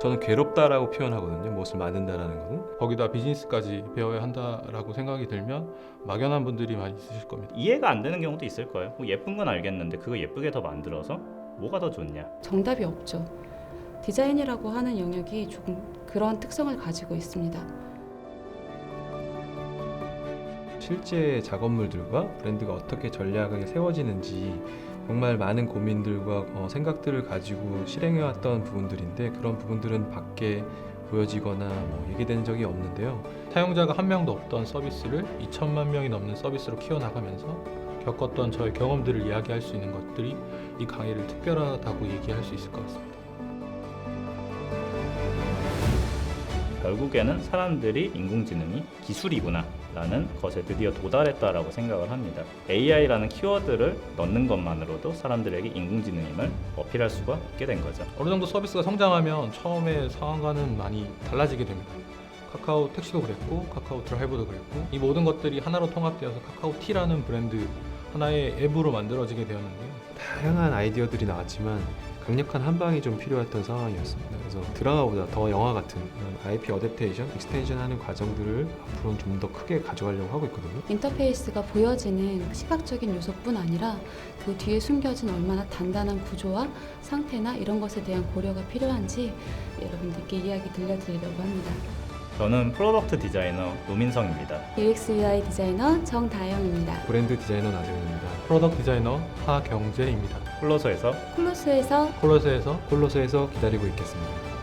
저는 괴롭다라고 표현하거든요. 무엇을 만든다라는 것은. 거기다 비즈니스까지 배워야 한다라고 생각이 들면 막연한 분들이 많이 있으실 겁니다. 이해가 안 되는 경우도 있을 거예요. 뭐 예쁜 건 알겠는데 그거 예쁘게 더 만들어서 뭐가 더 좋냐? 정답이 없죠. 디자인이라고 하는 영역이 조금 그런 특성을 가지고 있습니다. 실제 작업물들과 브랜드가 어떻게 전략이 세워지는지 정말 많은 고민들과 어, 생각들을 가지고 실행해왔던 부분들인데 그런 부분들은 밖에 보여지거나 뭐 얘기된 적이 없는데요. 사용자가 한 명도 없던 서비스를 2천만 명이 넘는 서비스로 키워나가면서 겪었던 저의 경험들을 이야기할 수 있는 것들이 이 강의를 특별하다고 얘기할 수 있을 것 같습니다. 결국에는 사람들이 인공지능이 기술이구나 라는 것에 드디어 도달했다라고 생각을 합니다. AI라는 키워드를 넣는 것만으로도 사람들에게 인공지능임을 어필할 수가 있게 된 거죠. 어느 정도 서비스가 성장하면 처음에 상황과는 많이 달라지게 됩니다. 카카오 택시도 그랬고 카카오 드라이브도 그랬고 이 모든 것들이 하나로 통합되어서 카카오 T라는 브랜드 하나의 앱으로 만들어지게 되었는데요. 다양한 아이디어들이 나왔지만 강력한 한 방이 좀 필요했던 상황이었습니다. 그래서 드라마보다 더 영화 같은 IP 어댑테이션, 익스텐션 하는 과정들을 앞으로는 좀 더 크게 가져가려고 하고 있거든요. 인터페이스가 보여지는 시각적인 요소뿐 아니라 그 뒤에 숨겨진 얼마나 단단한 구조와 상태나 이런 것에 대한 고려가 필요한지 여러분들께 이야기 들려드리려고 합니다. 저는 프로덕트 디자이너 노민성입니다. UX UI 디자이너 정다영입니다. 브랜드 디자이너 나정입니다. 프로덕트 디자이너 하경재입니다. 콜로소에서 콜로스에서 콜로스에서 콜로스에서 기다리고 있겠습니다.